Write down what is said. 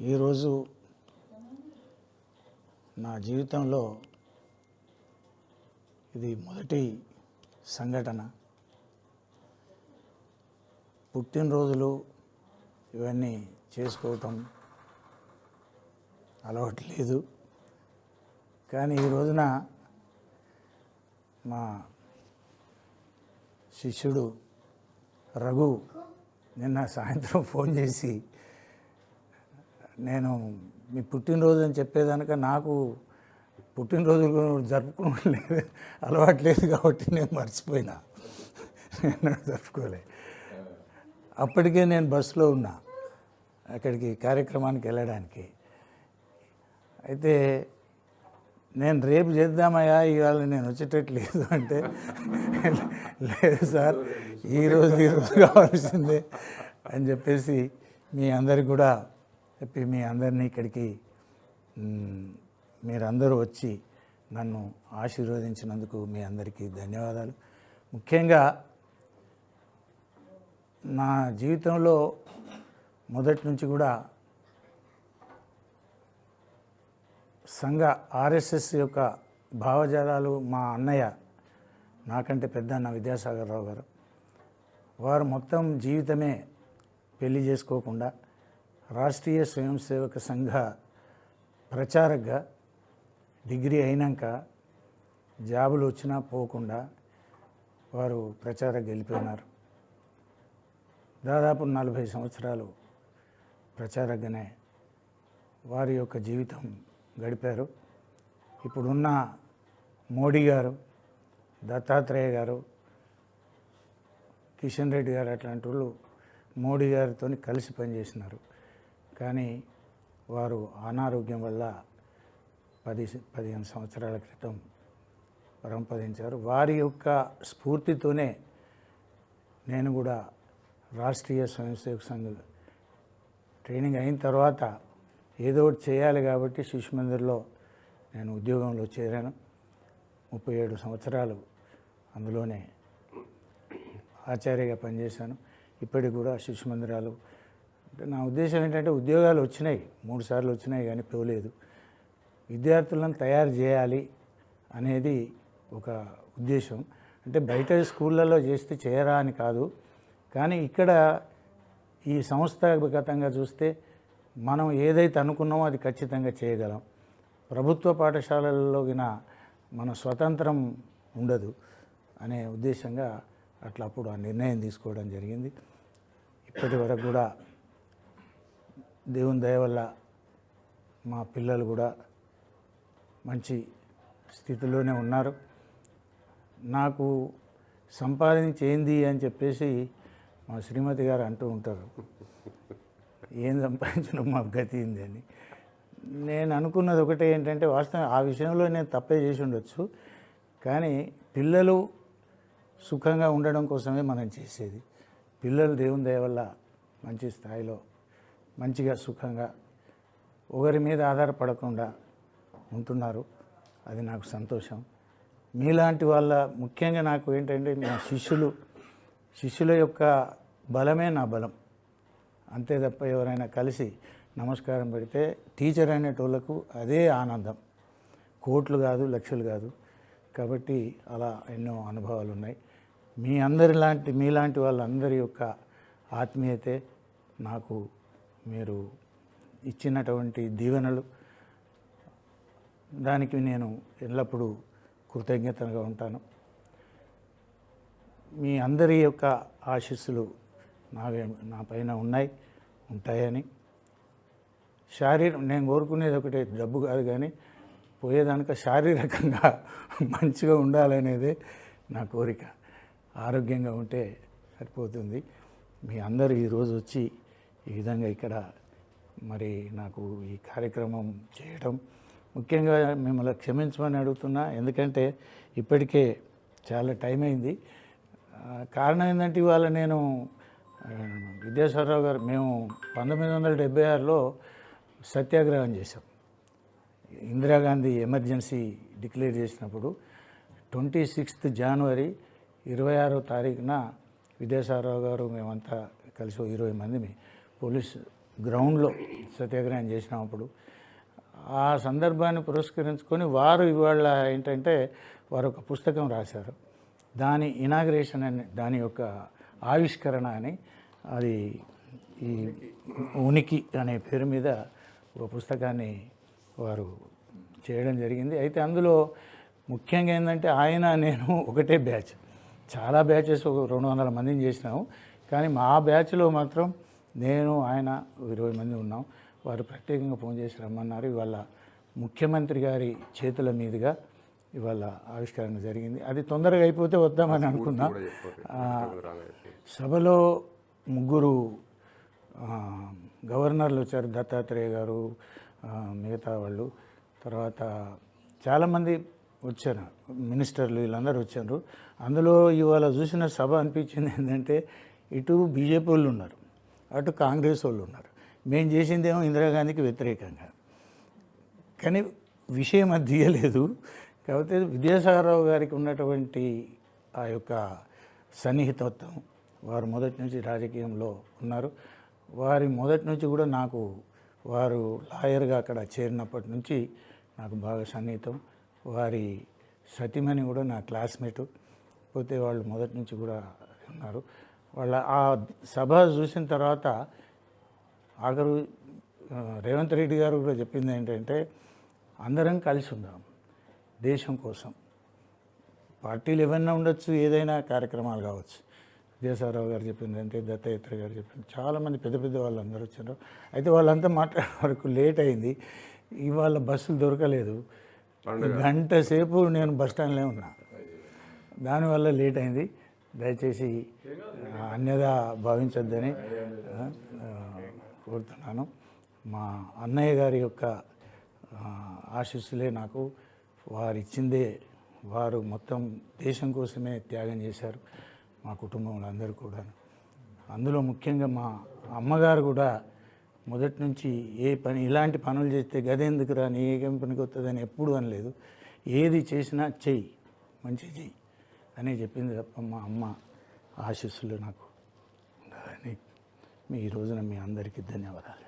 ఈరోజు నా జీవితంలో ఇది మొదటి సంఘటన. పుట్టినరోజులు ఇవన్నీ చేసుకోవటం అలవాటు లేదు. కానీ ఈ రోజున మా శిష్యుడు రఘు నిన్న సాయంత్రం ఫోన్ చేసి నేను మీ పుట్టినరోజు అని చెప్పేదానిక నాకు పుట్టినరోజు జరుపుకోవడం లేదు అలవాటు లేదు కాబట్టి నేను మర్చిపోయినా. నేను జరుపుకోలే. అప్పటికే నేను బస్సులో ఉన్నా అక్కడికి కార్యక్రమానికి వెళ్ళడానికి. అయితే నేను రేపు చేద్దామయ్యా ఇవాళ నేను వచ్చేటట్టు లేదు అంటే లేదు సార్ ఈరోజు ఈరోజు కావాల్సిందే అని చెప్పేసి మీ అందరికి కూడా చెప్పి మీ అందరినీ ఇక్కడికి మీరందరూ వచ్చి నన్ను ఆశీర్వదించినందుకు మీ అందరికీ ధన్యవాదాలు. ముఖ్యంగా నా జీవితంలో మొదటి నుంచి కూడా సంఘ ఆర్ఎస్ఎస్ యొక్క భావజాలాలు మా అన్నయ్య నాకంటే పెద్ద అన్న విద్యాసాగర్ రావు గారు వారు మొత్తం జీవితమే పెళ్ళి చేసుకోకుండా రాష్ట్రీయ స్వయం సేవక సంఘ ప్రచారకగా డిగ్రీ అయినాక జాబులు వచ్చినా పోకుండా వారు ప్రచార గెలిపోయినారు. దాదాపు నలభై సంవత్సరాలు ప్రచారకగానే వారి యొక్క జీవితం గడిపారు. ఇప్పుడున్న మోడీ గారు దత్తాత్రేయ గారు కిషన్ రెడ్డి గారు అట్లాంటి వాళ్ళు మోడీ గారితో కలిసి పనిచేసినారు. కానీ వారు అనారోగ్యం వల్ల పది పదిహేను సంవత్సరాల క్రితం పరంపదించారు వారి యొక్క స్ఫూర్తితోనే నేను కూడా రాష్ట్రీయ స్వయం సేవక సంఘ ట్రైనింగ్ అయిన తర్వాత ఏదో ఒకటి చేయాలి కాబట్టి శిశు మందిర్లో నేను ఉద్యోగంలో చేరాను. ముప్పై ఏడు సంవత్సరాలు అందులోనే ఆచార్యగా పనిచేశాను. ఇప్పటికి కూడా శిశు మందిరాలు అంటే నా ఉద్దేశం ఏంటంటే ఉద్యోగాలు వచ్చినాయి మూడు సార్లు వచ్చినాయి కానీ పోలేదు. విద్యార్థులను తయారు చేయాలి అనేది ఒక ఉద్దేశం. అంటే బయట స్కూళ్ళల్లో చేస్తే చేయరా అని కాదు. కానీ ఇక్కడ ఈ సంస్థాగతంగా చూస్తే మనం ఏదైతే అనుకున్నామో అది ఖచ్చితంగా చేయగలం. ప్రభుత్వ పాఠశాలల్లో గిన మన స్వతంత్రం ఉండదు అనే ఉద్దేశంగా అట్లా అప్పుడు ఆ నిర్ణయం తీసుకోవడం జరిగింది. ఇప్పటి వరకు కూడా దేవుని దయ వల్ల మా పిల్లలు కూడా మంచి స్థితిలోనే ఉన్నారు. నాకు సంపాదించేంది అని చెప్పేసి మా శ్రీమతి గారు అంటూ ఉంటారు. ఏం సంపాదించడం మా గతి ఏంది అని. నేను అనుకున్నది ఒకటే ఏంటంటే వాస్తవం ఆ విషయంలో నేను తప్పే చేసి ఉండొచ్చు. కానీ పిల్లలు సుఖంగా ఉండడం కోసమే మనం చేసేది. పిల్లలు దేవుని దయ వల్ల మంచి స్థాయిలో మంచిగా సుఖంగా ఒకరి మీద ఆధారపడకుండా ఉంటున్నారు. అది నాకు సంతోషం. మీలాంటి వాళ్ళ ముఖ్యంగా నాకు ఏంటంటే నా శిష్యులు శిష్యుల యొక్క బలమే నా బలం. అంతే తప్ప ఎవరైనా కలిసి నమస్కారం పెడితే టీచర్ అనేటోళ్ళకు అదే ఆనందం. కోట్లు కాదు లక్షలు కాదు. కాబట్టి అలా ఎన్నో అనుభవాలు ఉన్నాయి మీ అందరి లాంటి మీలాంటి వాళ్ళందరి యొక్క ఆత్మీయతే నాకు మీరు ఇచ్చినటువంటి దీవెనలు దానికి నేను ఎల్లప్పుడూ కృతజ్ఞతగా ఉంటాను. మీ అందరి యొక్క ఆశీస్సులు నావే నా పైన ఉన్నాయి ఉంటాయని. శారీరం నేను కోరుకునేది ఒకటే డబ్బు కాదు కానీ పోయేదానిక శారీరకంగా మంచిగా ఉండాలనేదే నా కోరిక. ఆరోగ్యంగా ఉంటే సరిపోతుంది. మీ అందరూ ఈరోజు వచ్చి ఈ విధంగా ఇక్కడ మరి నాకు ఈ కార్యక్రమం చేయడం ముఖ్యంగా మిమ్మల్ని క్షమించమని అడుగుతున్నా. ఎందుకంటే ఇప్పటికే చాలా టైం అయింది. కారణం ఏంటంటే ఇవాళ నేను ఆ, విద్యాసాగరరావు గారు మేము పంతొమ్మిది వందల డెబ్బై ఆరులో సత్యాగ్రహం చేశాం. ఇందిరాగాంధీ ఎమర్జెన్సీ డిక్లేర్ చేసినప్పుడు ట్వంటీ సిక్స్త్ జనవరి ఇరవై ఆరో తారీఖున విద్యాసాగరరావు గారు మేమంతా కలిసి ఇరవై మంది పోలీస్ గ్రౌండ్లో సత్యాగ్రహం చేసినప్పుడు ఆ సందర్భాన్ని పురస్కరించుకొని వారు ఇవాళ ఏంటంటే వారు ఒక పుస్తకం రాశారు. దాని ఇనాగ్రేషన్ అని దాని యొక్క ఆవిష్కరణ అని అది ఈ ఉనికి అనే పేరు మీద ఒక పుస్తకాన్ని వారు చేయడం జరిగింది. అయితే అందులో ముఖ్యంగా ఏంటంటే ఆయన నేను ఒకటే బ్యాచ్. చాలా బ్యాచెస్ ఒక రెండు వందల మందిని చేసినాము. కానీ మా బ్యాచ్లో మాత్రం నేను ఆయన ఇరవై మంది ఉన్నాం. వారు ప్రత్యేకంగా ఫోన్ చేసి రమ్మన్నారు. ఇవాళ ముఖ్యమంత్రి గారి చేతుల మీదుగా ఇవాళ ఆవిష్కరణ జరిగింది. అది తొందరగా అయిపోతే వద్దామని అనుకున్నా. సభలో ముగ్గురు గవర్నర్లు వచ్చారు. దత్తాత్రేయ గారు మిగతా వాళ్ళు. తర్వాత చాలామంది వచ్చారు. మినిస్టర్లు వీళ్ళందరూ వచ్చారు. అందులో ఇవాళ చూసిన సభ అనిపించింది ఏంటంటే ఇటు బీజేపీ వాళ్ళు ఉన్నారు. అటు కాంగ్రెస్ వాళ్ళు ఉన్నారు. మేము చేసిందేమో ఇందిరాగాంధీకి వ్యతిరేకంగా. కానీ విషయం అది తీయలేదు. కాకపోతే విద్యాసాగరరావు గారికి ఉన్నటువంటి ఆ యొక్క సన్నిహితత్వం వారు మొదటి నుంచి రాజకీయంలో ఉన్నారు. వారి మొదటి నుంచి కూడా నాకు వారు లాయర్గా అక్కడ చేరినప్పటి నుంచి నాకు బాగా సన్నిహితం. వారి సతీమణి కూడా నా క్లాస్మేటు. పోతే వాళ్ళు మొదటి నుంచి కూడా ఉన్నారు. వాళ్ళ ఆ సభ చూసిన తర్వాత ఆఖరు రేవంత్ రెడ్డి గారు కూడా చెప్పింది ఏంటంటే అందరం కలిసి ఉందాం దేశం కోసం. పార్టీలు ఏమైనా ఉండొచ్చు ఏదైనా కార్యక్రమాలు కావచ్చు. విద్యాసాగరరావు గారు చెప్పింది అంటే దత్తయేత్ర గారు చెప్పింది చాలామంది పెద్ద పెద్ద వాళ్ళు అందరూ వచ్చారు. అయితే వాళ్ళంతా మాట్లాడే వరకు లేట్ అయింది. ఇవాళ బస్సులు దొరకలేదు. గంట సేపు నేను బస్ స్టాండ్లో ఉన్నా. దానివల్ల లేట్ అయింది. దయచేసి అన్యదా భావించొద్దని కోరుతున్నాను. మా అన్నయ్య గారి యొక్క ఆశీస్సులే నాకు వారు ఇచ్చిందే వారు మొత్తం దేశం కోసమే త్యాగం చేశారు మా కుటుంబంలో అందరూ కూడా అందులో ముఖ్యంగా మా అమ్మగారు కూడా మొదటి నుంచి ఏ పని ఇలాంటి పనులు చేస్తే గదెందుకు రాని ఏ కంపెనీకి వస్తుందని ఎప్పుడు అనలేదు. ఏది చేసినా చెయ్యి మంచి చెయ్యి. అని చెప్పింది తప్ప మా అమ్మ ఆశీస్సులు నాకు ఉండాలని మీ ఈ రోజున మీ అందరికీ ధన్యవాదాలు.